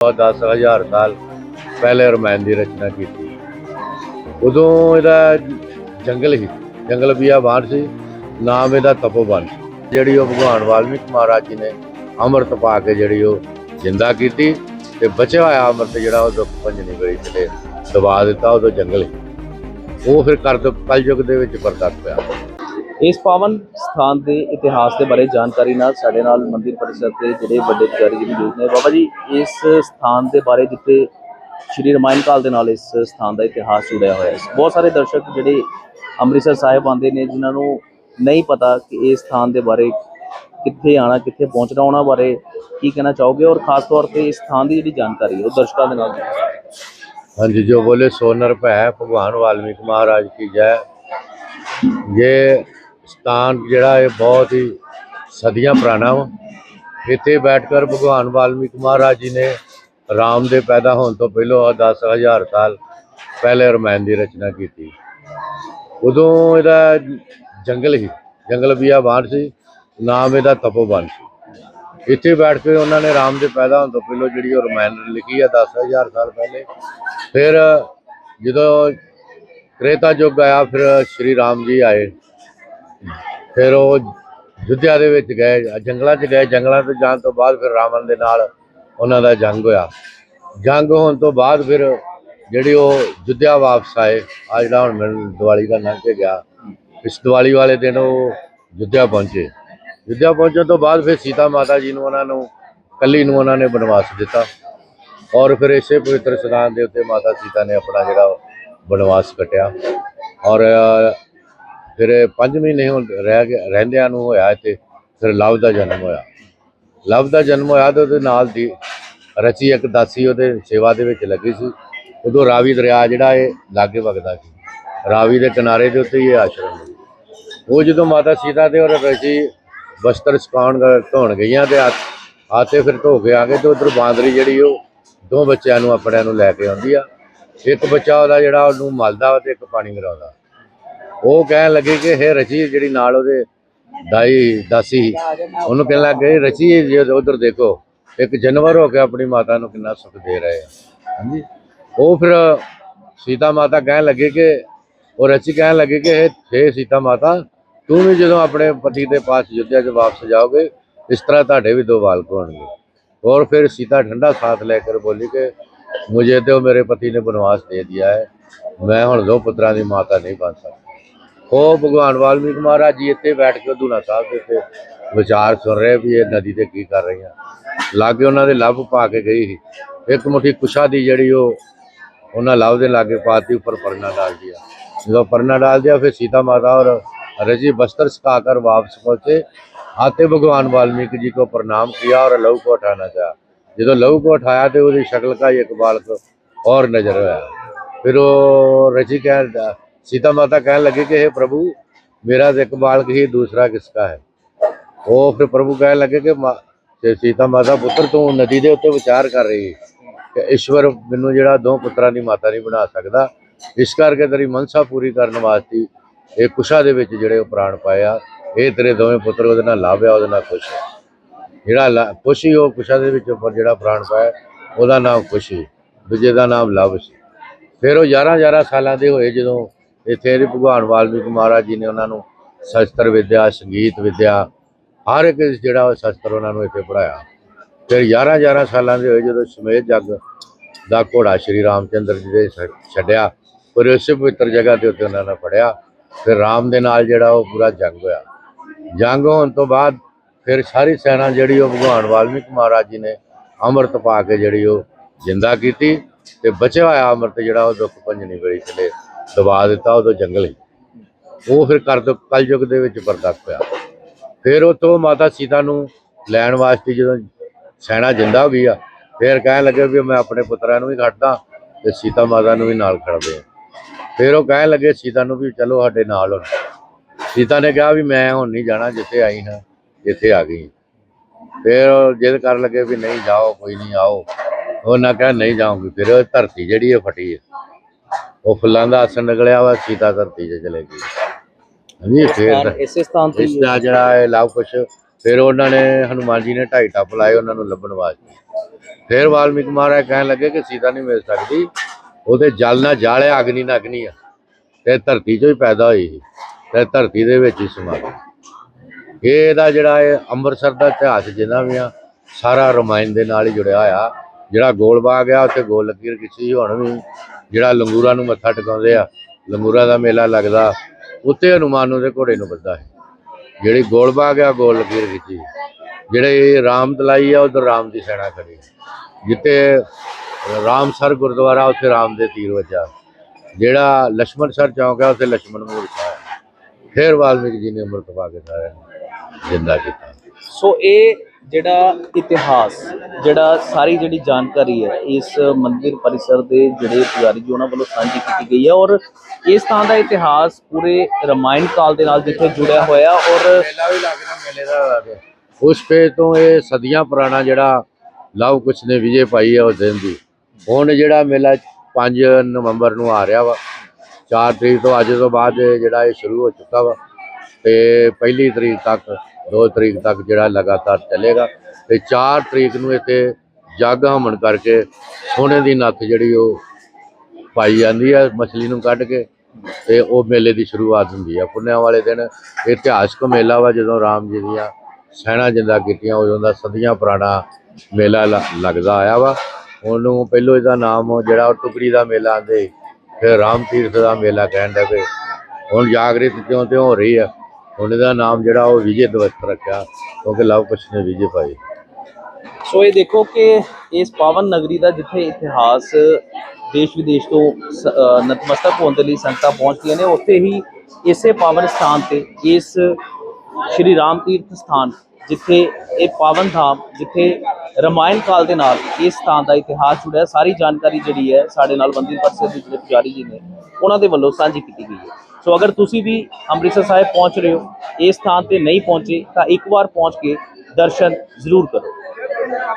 10000 ਸਾਲ ਪਹਿਲੇ ਰਮਾਇਣ ਦੀ ਰਚਨਾ ਕੀਤੀ। ਉਦੋਂ ਇਹਦਾ ਜੰਗਲ ਹੀ ਜੰਗਲ ਬਿਆਬਾਨ ਸੀ, ਨਾਮ ਇਹਦਾ ਤਪੋਵਨ ਸੀ। ਜਿਹੜੀ ਉਹ ਭਗਵਾਨ ਵਾਲਮੀਕ ਮਹਾਰਾਜ ਜੀ ਨੇ ਅੰਮ੍ਰਿਤ ਪਾ ਕੇ ਜਿਹੜੀ ਉਹ ਜਿੰਦਾ ਕੀਤੀ ਤੇ ਬਚਿਆ ਹੋਇਆ ਅੰਮ੍ਰਿਤ ਜਿਹੜਾ ਉਹ ਦੁੱਖ ਪੰਜਨੀ ਵੇਲੇ ਤੇ ਦਬਾ ਦਿੱਤਾ, ਉਦੋਂ ਜੰਗਲ ਸੀ। ਉਹ ਫਿਰ ਕਰ ਕਲਯੁਗ ਦੇ ਵਿੱਚ ਪ੍ਰਗਟ ਪਿਆ। ਇਸ ਪਾਵਨ ਸਥਾਨ ਦੇ ਇਤਿਹਾਸ ਦੇ ਬਾਰੇ ਜਾਣਕਾਰੀ ਨਾਲ ਸਾਡੇ ਨਾਲ ਮੰਦਿਰ ਪਰਿਸ਼ਰ ਦੇ ਜਿਹੜੇ ਵੱਡੇ ਪੁਜਾਰੀ ਜੀ ਮੌਜੂਦ ਨੇ। ਬਾਬਾ ਜੀ, ਇਸ ਸਥਾਨ ਦੇ ਬਾਰੇ ਜਿੱਥੇ ਸ਼੍ਰੀ ਰਮਾਇਣ ਕਾਲ ਦੇ ਨਾਲ ਇਸ ਸਥਾਨ ਦਾ ਇਤਿਹਾਸ ਜੁੜਿਆ ਹੋਇਆ ਹੈ। ਬਹੁਤ ਸਾਰੇ ਦਰਸ਼ਕ ਜਿਹੜੇ ਅੰਮ੍ਰਿਤਸਰ ਸਾਹਿਬ ਆਉਂਦੇ ਨੇ, ਜਿਨ੍ਹਾਂ ਨੂੰ ਨਹੀਂ ਪਤਾ ਕਿ ਇਸ ਸਥਾਨ ਦੇ ਬਾਰੇ ਕਿੱਥੇ ਆਣਾ ਕਿੱਥੇ ਪਹੁੰਚਣਾ, ਉਹਨਾਂ ਬਾਰੇ ਕੀ ਕਹਿਣਾ ਚਾਹੋਗੇ? ਔਰ ਖਾਸ ਤੌਰ ਤੇ ਇਸ ਸਥਾਨ ਦੀ ਜਿਹੜੀ ਜਾਣਕਾਰੀ ਉਹ ਦਰਸ਼ਕਾਂ ਦੇ ਨਾਲ ਹਾਂਜੀ, ਜੋ ਬੋਲੇ ਸੋਨਰ ਭੈ ਭਗਵਾਨ ਵਾਲਮੀਕ ਮਹਾਰਾਜ ਕੀ ਜੈ। ये ਸਥਾਨ ਜਿਹੜਾ ਇਹ ਬਹੁਤ ਹੀ ਸਦੀਆਂ ਪੁਰਾਣਾ ਵਾ। ਇੱਥੇ ਬੈਠ ਕਰ ਭਗਵਾਨ ਵਾਲਮੀਕ ਮਹਾਰਾਜ ਜੀ ਨੇ ਰਾਮ ਦੇ ਪੈਦਾ ਹੋਣ ਤੋਂ ਪਹਿਲਾਂ 10000 ਸਾਲ ਪਹਿਲੇ ਰਮਾਇਣ ਦੀ ਰਚਨਾ ਕੀਤੀ। ਉਦੋਂ ਇਹਦਾ ਜੰਗਲ ਹੀ ਜੰਗਲ ਬਿਆਬਾਨ ਸੀ, ਨਾਮ ਇਹਦਾ ਤਪੋਵਨ ਸੀ। ਇੱਥੇ ਬੈਠ ਕੇ ਉਹਨਾਂ ਨੇ ਰਾਮ ਦੇ ਪੈਦਾ ਹੋਣ ਤੋਂ ਪਹਿਲਾਂ ਜਿਹੜੀ ਉਹ ਰਮਾਇਣ ਲਿਖੀ ਹੈ 10000 ਸਾਲ ਪਹਿਲੇ, ਫਿਰ ਜਦੋਂ ਤ੍ਰੇਤਾ ਯੁੱਗ ਆਇਆ, ਫਿਰ ਸ਼੍ਰੀ ਰਾਮ ਜੀ ਆਏ। ਫਿਰ ਉਹ ਜੁੱਧਿਆ ਦੇ ਵਿੱਚ ਗਏ, ਜੰਗਲਾਂ 'ਚ ਗਏ, ਜੰਗਲਾਂ ਤੋਂ ਜਾਣ ਤੋਂ ਬਾਅਦ ਫਿਰ ਰਾਵਣ ਦੇ ਨਾਲ ਉਹਨਾਂ ਦਾ ਜੰਗ ਹੋਇਆ। ਜੰਗ ਹੋਣ ਤੋਂ ਬਾਅਦ ਫਿਰ ਜਿਹੜੀ ਉਹ ਜੁੱਧਿਆ ਵਾਪਸ ਆਏ, ਆ ਜਿਹੜਾ ਹੁਣ ਮੈਨੂੰ ਦੀਵਾਲੀ ਦਾ ਲੰਘ ਕੇ ਗਿਆ, ਇਸ ਦੀਵਾਲੀ ਵਾਲੇ ਦਿਨ ਉਹ ਜੁੱਧਿਆ ਪਹੁੰਚੇ। ਜੁੱਧਿਆ ਪਹੁੰਚਣ ਤੋਂ ਬਾਅਦ ਫਿਰ ਸੀਤਾ ਮਾਤਾ ਜੀ ਨੂੰ ਉਹਨਾਂ ਨੂੰ, ਕੱਲੀ ਨੂੰ ਉਹਨਾਂ ਨੇ ਬਨਵਾਸ ਦਿੱਤਾ ਔਰ ਫਿਰ ਇਸੇ ਪਵਿੱਤਰ ਸਥਾਨ ਦੇ ਉੱਤੇ ਮਾਤਾ ਸੀਤਾ ਨੇ ਆਪਣਾ ਜਿਹੜਾ ਬਨਵਾਸ ਕੱਟਿਆ ਔਰ ਫਿਰ 5 ਮਹੀਨੇ ਹੁਣ ਰਹਿ ਗਿਆ, ਰਹਿੰਦਿਆਂ ਨੂੰ ਹੋਇਆ ਇੱਥੇ, ਫਿਰ ਲਵ ਦਾ ਜਨਮ ਹੋਇਆ। ਲਵ ਦਾ ਜਨਮ ਹੋਇਆ ਤੇ ਉਹਦੇ ਨਾਲ ਦੀ ਰਚੀ ਇੱਕ ਦਾਸੀ ਉਹਦੇ ਸੇਵਾ ਦੇ ਵਿੱਚ ਲੱਗੀ ਸੀ। ਉਦੋਂ ਰਾਵੀ ਦਰਿਆ ਜਿਹੜਾ ਇਹ ਲਾਗੇ ਵਗਦਾ ਸੀ। ਰਾਵੀ ਦੇ ਕਿਨਾਰੇ ਦੇ ਉੱਤੇ ਹੀ ਇਹ ਆਸ਼ਰਮ ਹੈ ਉਹ ਜਦੋਂ ਮਾਤਾ ਸੀਤਾ ਦੇ ਔਰ ਰਚੀ ਵਸਤਰ ਸੁਕਾਉਣ ਧੋਣ ਗਈਆਂ ਤੇ ਆ- ਆਤੇ ਫਿਰ ਧੋ ਕੇ ਆ ਗਏ ਤੇ ਉਧਰ ਬਾਂਦਰੀ ਜਿਹੜੀ ਉਹ ਦੋ ਬੱਚਿਆਂ ਨੂੰ, ਆਪਣਿਆਂ ਨੂੰ ਲੈ ਕੇ ਆਉਂਦੀ ਆ। ਇੱਕ ਬੱਚਾ ਉਹਦਾ ਜਿਹੜਾ ਉਹਨੂੰ ਮਲਦਾ ਵਾ ਤੇ ਇੱਕ ਪਾਣੀ ਮਰਾਉਂਦਾ ਉਹ ਕਹਿਣ ਲੱਗੇ ਕਿ ਹੇ ਰਚੀ ਜਿਹੜੀ ਨਾਲ ਉਹਦੇ ਦਾਈ ਦਾਸੀ ਉਹਨੂੰ ਕਹਿਣ ਲੱਗੇ ਰਚੀ ਜੇ ਉਧਰ ਦੇਖੋ, ਇੱਕ ਜਨਵਰ ਹੋ ਕੇ ਆਪਣੀ ਮਾਤਾ ਨੂੰ ਕਿੰਨਾ ਸੁੱਖ ਦੇ ਰਹੇ ਆ। ਹਾਂਜੀ? ਉਹ ਫਿਰ ਸੀਤਾ ਮਾਤਾ ਕਹਿਣ ਲੱਗੇ ਕਿ, ਉਹ ਰਚੀ ਕਹਿਣ ਲੱਗੇ ਕਿ ਹੇ ਸੀਤਾ ਮਾਤਾ, ਤੂੰ ਵੀ ਜਦੋਂ ਆਪਣੇ ਪਤੀ ਦੇ ਪਾਸ ਯੁੱਧਿਆ 'ਚ ਵਾਪਸ ਜਾਓਗੇ, ਇਸ ਤਰ੍ਹਾਂ ਤੁਹਾਡੇ ਵੀ ਦੋ ਬਾਲਕ ਹੋਣਗੇ। ਔਰ ਫਿਰ ਸੀਤਾ ਠੰਡਾ ਸਾਥ ਲੈ ਕੇ ਬੋਲੀ ਕਿ, ਮੁਝੇ ਤੇ ਉਹ ਮੇਰੇ ਪਤੀ ਨੇ ਬਨਵਾਸ ਦੇ ਦਿਆ ਹੈ, ਮੈਂ ਹੁਣ ਦੋ ਪੁੱਤਰਾਂ ਦੀ ਮਾਤਾ ਨਹੀਂ ਬਣ ਸਕਦਾ। ਉਹ ਭਗਵਾਨ ਵਾਲਮੀਕ ਮਹਾਰਾਜ ਜੀ ਇੱਥੇ ਬੈਠ ਕੇ ਦੂਨਾ ਸਾਹਿਬ ਦੇ ਉੱਤੇ ਵਿਚਾਰ ਸੁਣ ਰਹੇ ਵੀ ਇਹ ਨਦੀ ਤੇ ਕੀ ਕਰ ਰਹੀਆਂ ਲਾਗੇ ਉਹਨਾਂ ਦੇ ਲੱਭ ਪਾ ਕੇ ਗਈ ਸੀ ਇੱਕ ਮੁਠੀ ਕੁਸ਼ਾ ਦੀ ਜਿਹੜੀ ਉਹ ਉਹਨਾਂ ਲਵ ਦੇ ਲਾਗੇ ਪਾਤੀ ਉੱਪਰ ਪਰਨਾ डाल दिया ਜਦੋਂ ਪਰਨਾ डाल दिया फिर सीता माता और रजी बस्तर सुखाकर वापस पहुंचे आते भगवान वाल्मीकि जी को प्रणाम किया और लहू को उठाना चाहा ਜਦੋਂ ਲਹੂ ਕੋ ਉਠਾਇਆ ਤੇ ਉਹਦੀ ਸ਼ਕਲ ਦਾ ਹੀ ਇੱਕ ਬਾਲਕ ਔਰ ਨਜ਼ਰ ਹੋਇਆ ਫਿਰ ਉਹ ਰਚੀ ਕਹਿ ਸੀਤਾ ਮਾਤਾ ਕਹਿਣ ਲੱਗੀ ਕਿ हे ਪ੍ਰਭੂ, ਮੇਰਾ ਤਾਂ ਇੱਕ ਬਾਲਕ ਹੀ ਦੂਸਰਾ ਕਿਸਕਾ ਹੈ। ਉਹ ਫਿਰ ਪ੍ਰਭੂ ਕਹਿਣ ਲੱਗੇ ਕਿ ਮਾ- ਤੇ ਸੀਤਾ ਮਾਤਾ, ਪੁੱਤਰ, ਤੂੰ ਨਦੀ ਦੇ ਉੱਤੇ ਵਿਚਾਰ ਕਰ ਰਹੀ ਕਿ ਈਸ਼ਵਰ ਮੈਨੂੰ ਜਿਹੜਾ ਦੋ ਪੁੱਤਰਾਂ ਦੀ ਮਾਤਾ ਨਹੀਂ ਬਣਾ ਸਕਦਾ। ਇਸ ਕਰਕੇ ਤੇਰੀ ਮਨਸਾ ਪੂਰੀ ਕਰਨ ਵਾਸਤੇ ਇਹ ਕੁਸ਼ਾ ਦੇ ਵਿੱਚ ਜਿਹੜੇ ਉਹ ਪ੍ਰਾਣ ਪਾਏ ਆ, ਇਹ ਤੇਰੇ ਦੋਵੇਂ ਪੁੱਤਰ ਉਹਦੇ ਨਾਲ ਲਾਭਿਆ ਉਹਦੇ ਨਾਲ ਖੁਸ਼ ਹੈ ਜਿਹੜਾ ਲਾ- ਖੁਸ਼ੀ ਉਹ ਕੁਸ਼ਾ ਦੇ ਵਿੱਚ ਉੱਪਰ ਜਿਹੜਾ ਪ੍ਰਾਣ ਪਾਇਆ, ਉਹਦਾ ਨਾਮ ਖੁਸ਼ੀ ਦੂਜੇ ਦਾ ਨਾਮ ਲਵ ਸੀ। ਫਿਰ ਉਹ 11 11 ਸਾਲਾਂ ਦੇ ਹੋਏ ਜਦੋਂ ਇੱਥੇ ਇਹਦੇ ਭਗਵਾਨ ਵਾਲਮੀਕ ਮਹਾਰਾਜ ਜੀ ਨੇ ਉਹਨਾਂ ਨੂੰ ਸ਼ਸਤਰ ਵਿਦਿਆ, ਸੰਗੀਤ ਵਿਦਿਆ, ਹਰ ਇੱਕ ਜਿਹੜਾ ਉਹ ਸ਼ਸਤਰ ਉਹਨਾਂ ਨੂੰ ਇੱਥੇ ਪੜਾਇਆ ਫਿਰ 11 11 ਸਾਲਾਂ ਦੇ ਹੋਏ ਜਦੋਂ ਸਮੇਤ ਜੱਗ ਦਾ ਘੋੜਾ ਸ਼੍ਰੀ ਰਾਮਚੰਦਰ ਜੀ ਦੇ ਛੱਡਿਆ, ਫਿਰ ਉਸੇ ਪਵਿੱਤਰ ਜਗ੍ਹਾ ਤੇ ਉੱਤੇ ਉਹਨਾਂ ਨੇ ਪੜਿਆ ਫਿਰ ਰਾਮ ਦੇ ਨਾਲ ਜਿਹੜਾ ਉਹ ਪੂਰਾ ਜੰਗ ਹੋਇਆ। ਜੰਗ ਹੋਣ ਤੋਂ ਬਾਅਦ ਫਿਰ ਸਾਰੀ ਸੈਨਾ ਜਿਹੜੀ ਉਹ ਭਗਵਾਨ ਵਾਲਮੀਕ ਮਹਾਰਾਜ ਜੀ ਨੇ ਅੰਮ੍ਰਿਤ ਪਾ ਕੇ ਜਿਹੜੀ ਉਹ ਜਿੰਦਾ ਕੀਤੀ ਤੇ ਬਚਿਆ ਹੋਇਆ ਅੰਮ੍ਰਿਤ ਜਿਹੜਾ ਉਹ ਦੁੱਖ ਭੰਜਨੀ ਵੇਲੇ ਚਲੇ। ਦਬਾ ਦਿੱਤਾ ਉਦੋਂ ਜੰਗਲ ਹੀ। ਉਹ ਫਿਰ ਕਰ ਕਲਯੁਗ ਦੇ ਵਿੱਚ ਪ੍ਰਗਟ ਪਿਆ। ਫਿਰ ਉਤੋਂ ਮਾਤਾ ਸੀਤਾ ਨੂੰ ਲੈਣ ਵਾਸਤੇ ਜਦੋਂ ਸੈਨਾ ਜਿੰਦਾ ਹੋ ਗਈ ਆ, ਫਿਰ ਕਹਿਣ ਲੱਗੇ ਵੀ ਮੈਂ ਆਪਣੇ ਪੁੱਤਰਾਂ ਨੂੰ ਵੀ ਖੜਦਾ ਤੇ ਸੀਤਾ ਮਾਤਾ ਨੂੰ ਵੀ ਨਾਲ ਖੜਦੇ ਆ। ਫਿਰ ਉਹ ਕਹਿਣ ਲੱਗੇ ਸੀਤਾ ਨੂੰ ਵੀ ਚਲੋ ਸਾਡੇ ਨਾਲ ਹੁਣ। ਸੀਤਾ ਨੇ ਕਿਹਾ ਵੀ ਮੈਂ ਹੁਣ ਨਹੀਂ ਜਾਣਾ ਜਿੱਥੇ ਆਈ ਹਾਂ, ਜਿੱਥੇ ਆ ਗਈ। ਫਿਰ ਉਹ ਜਿੱਦ ਕਰਨ ਲੱਗੇ ਵੀ ਨਹੀਂ ਜਾਓ, ਕੋਈ ਨਹੀਂ ਆਓ। ਉਹਨਾਂ ਕਿਹਾ ਨਹੀਂ ਜਾਊਂਗੀ ਫਿਰ ਧਰਤੀ ਜਿਹੜੀ ਹੈ ਫਟੀ ਹੈ ਉਹ ਫੁੱਲਾਂ ਦਾ ਆਸਣ ਨਿਕਲਿਆ ਵਾ ਸੀਤਾ ਧਰਤੀ 'ਚ ਚਲੇ ਗਈ। ਹਾਂਜੀ ਫਿਰ ਇਸੇ ਸਥਾਨ ਤੇ ਇਸ। ਦਾ ਜਿਹੜਾ ਇਹ ਲਵ ਕੁਸ਼ ਫਿਰ ਉਹਨਾਂ ਨੇ ਹਨੂਮਾਨ ਜੀ ਨੇ ਢਾਈ ਟੱਪ ਲਾਏ ਉਹਨਾਂ ਨੂੰ ਲੱਭਣ ਵਾਸਤੇ। ਫਿਰ ਵਾਲਮੀਕ ਮਹਾਰਾਜ ਕਹਿਣ ਲੱਗੇ ਕਿ ਸੀਤਾ ਨਹੀਂ ਮਿਲ ਸਕਦੀ ਉਹਦੇ ਜਲ ਨਾਲ ਜਾਲਿਆ ਅਗਨੀ ਨਾਲ ਅਗਨੀ ਆ। ਤੇ ਧਰਤੀ ਚੋਂ ਹੀ ਪੈਦਾ ਹੋਈ ਸੀ ਤੇ ਧਰਤੀ ਦੇ ਵਿੱਚ ਹੀ ਸਮਾ ਇਹ ਇਹਦਾ ਜਿਹੜਾ ਇਹ ਅੰਮ੍ਰਿਤਸਰ ਦਾ ਇਤਿਹਾਸ ਜਿੰਨਾ ਵੀ ਆ ਸਾਰਾ ਰਮਾਇਣ ਦੇ ਨਾਲ ਹੀ ਜੁੜਿਆ ਹੋਇਆ। ਜਿਹੜਾ ਗੋਲ ਬਾਗ ਆ, ਉੱਥੇ ਗੋਲ ਲਕੀਰ ਕਿਸੇ ਹੁਣ ਵੀ ਜਿਹੜਾ ਲੰਗੂਰਾ ਨੂੰ ਮੱਥਾ ਟਿਕਾਉਂਦੇ ਆ, ਲੰਗੂਰਾ ਦਾ ਮੇਲਾ ਲੱਗਦਾ ਉੱਤੇ ਹਨੂਮਾਨ ਦੇ ਘੋੜੇ ਨੂੰ ਬੱਦਾ ਹੈ ਜਿਹੜੀ ਗੋਲ ਬਾਗ ਆ, ਗੋਲ ਲਕੀਰ ਕਿਸੇ ਜਿਹੜੇ ਰਾਮ ਤਲਾਈ ਆ, ਉਧਰ ਰਾਮ ਦੀ ਸੈਣਾ ਕਰੀ ਜਿੱਤੇ ਰਾਮ ਸਰ ਗੁਰਦੁਆਰਾ, ਉੱਥੇ ਰਾਮ ਦੇ ਤੀਰ ਵਜਾ। ਜਿਹੜਾ ਲక్ష్మణ ਸਰ ਚੌਂਕ ਆ, ਉੱਥੇ ਲక్ష్మణ ਮੂਰਤ ਆ ਫਿਰ ਵਾਲਮੀਕ ਜੀ ਨੇ ਅੰਮ੍ਰਿਤ ਪਾ ਕੇ ਸਾਰਿਆਂ ਨੂੰ ਜ਼ਿੰਦਾ ਕੀਤਾ। ਸੋ ਇਹ ਜਿਹੜਾ ਇਤਿਹਾਸ, ਜਿਹੜਾ ਸਾਰੀ ਜਿਹੜੀ ਜਾਣਕਾਰੀ ਹੈ, ਇਸ ਮੰਦਿਰ ਪਰਿਸਰ ਦੇ ਜਿਹੜੇ ਪੁਜਾਰੀ ਜੀ, ਉਹਨਾਂ ਵੱਲੋਂ ਸਾਂਝੀ ਕੀਤੀ ਗਈ ਹੈ ਔਰ ਇਸ ਥਾਂ ਦਾ ਇਤਿਹਾਸ ਪੂਰੇ ਰਮਾਇਣ ਕਾਲ ਦੇ ਨਾਲ ਜਿੱਥੇ ਜੁੜਿਆ ਹੋਇਆ ਔਰ ਮੇਲਾ ਉਸ ਪੇਜ ਤੋਂ ਇਹ ਸਦੀਆਂ ਪੁਰਾਣਾ ਜਿਹੜਾ ਲਵ ਕੁਛ ਨੇ ਵਿਜੇ ਪਾਈ ਹੈ ਉਸ ਦਿਨ ਦੀ। ਹੁਣ ਜਿਹੜਾ ਮੇਲਾ 5 ਨਵੰਬਰ ਨੂੰ ਆ ਰਿਹਾ ਵਾ 4 ਤਰੀਕ ਤੋਂ ਅੱਜ ਤੋਂ ਬਾਅਦ ਜਿਹੜਾ ਇਹ ਸ਼ੁਰੂ ਹੋ ਚੁੱਕਾ ਵਾ ਤੇ ਪਹਿਲੀ ਤਰੀਕ ਤੱਕ 2 ਤਰੀਕ ਤੱਕ ਜਿਹੜਾ ਲਗਾਤਾਰ ਚੱਲੇਗਾ ਤੇ 4 ਤਰੀਕ ਨੂੰ ਇੱਥੇ ਜੱਗ ਹਮਣ ਕਰਕੇ ਸੋਨੇ ਦੀ ਨੱਥ ਜਿਹੜੀ ਉਹ ਪਾਈ ਜਾਂਦੀ ਹੈ ਮਛਲੀ ਨੂੰ ਕੱਢ ਕੇ ਤੇ ਉਹ ਮੇਲੇ ਦੀ ਸ਼ੁਰੂਆਤ ਹੁੰਦੀ ਹੈ ਪੁੰਨਿਆ ਵਾਲੇ ਦਿਨ ਇਤਿਹਾਸਕ ਮੇਲਾ ਵਾ ਜਦੋਂ ਰਾਮ ਜੀ ਦੀਆਂ ਸੈਨਾ ਜਿੰਦਾ ਕੀਤੀਆਂ, ਉਦੋਂ ਦਾ ਸਦੀਆਂ ਪੁਰਾਣਾ ਮੇਲਾ ਲ- ਲੱਗਦਾ ਆਇਆ ਵਾ। ਉਹਨੂੰ ਪਹਿਲੋਂ ਇਹਦਾ ਨਾਮ ਜਿਹੜਾ ਉਹ ਟੁਕੜੀ ਦਾ ਮੇਲਾ ਆਂਦੇ, ਫਿਰ ਰਾਮ ਤੀਰਥ ਦਾ ਮੇਲਾ ਕਹਿਣ ਲੱਗੇ ਹੁਣ ਜਾਗਰਿਤ ਕਿਉਂ ਤੇ ਹੋ ਰਹੀ ਆ? ਹੁਣ ਇਹਦਾ ਨਾਮ ਜਿਹੜਾ ਉਹ ਵਿਜੇ ਦਿਵਸ ਰੱਖਿਆ, ਕਿਉਂਕਿ ਲਵ ਕੁਸ਼ ਨੇ ਵਿਜੇ ਪਾਈ ਸੋ ਇਹ ਦੇਖੋ ਕਿ ਇਸ ਪਾਵਨ ਨਗਰੀ ਦਾ ਜਿੱਥੇ ਇਤਿਹਾਸ ਦੇਸ਼ ਵਿਦੇਸ਼ ਤੋਂ ਸ- ਨਤਮਸਤਕ ਹੋਣ ਦੇ ਲਈ ਸੰਗਤਾਂ ਪਹੁੰਚਦੀਆਂ ਨੇ, ਉੱਥੇ ਹੀ ਇਸੇ ਪਾਵਨ ਸਥਾਨ ਤੇ, ਇਸ ਸ਼੍ਰੀ ਰਾਮ ਤੀਰਥ ਸਥਾਨ ਜਿੱਥੇ ਇਹ ਪਾਵਨ ਧਾਮ, ਜਿੱਥੇ ਰਮਾਇਣ ਕਾਲ ਦੇ ਨਾਲ ਇਸ ਸਥਾਨ ਦਾ ਇਤਿਹਾਸ ਜੁੜਿਆ, ਸਾਰੀ ਜਾਣਕਾਰੀ ਜਿਹੜੀ ਹੈ ਸਾਡੇ ਨਾਲ ਮੰਦਿਰ ਪਰਿषद ਦੇ ਜਿਹੜੇ ਪੁਜਾਰੀ ਜੀ ਨੇ, ਉਹਨਾਂ ਦੇ ਵੱਲੋਂ ਸਾਂਝੀ ਕੀਤੀ ਗਈ ਹੈ। ਸੋ ਅਗਰ ਤੁਸੀਂ ਵੀ ਅੰਮ੍ਰਿਤਸਰ ਸਾਹਿਬ ਪਹੁੰਚ ਰਹੇ ਹੋ, ਇਸ ਸਥਾਨ ਤੇ ਨਹੀਂ ਪਹੁੰਚੇ, ਤਾਂ ਇੱਕ ਵਾਰ ਪਹੁੰਚ ਕੇ ਦਰਸ਼ਨ ਜ਼ਰੂਰ ਕਰੋ।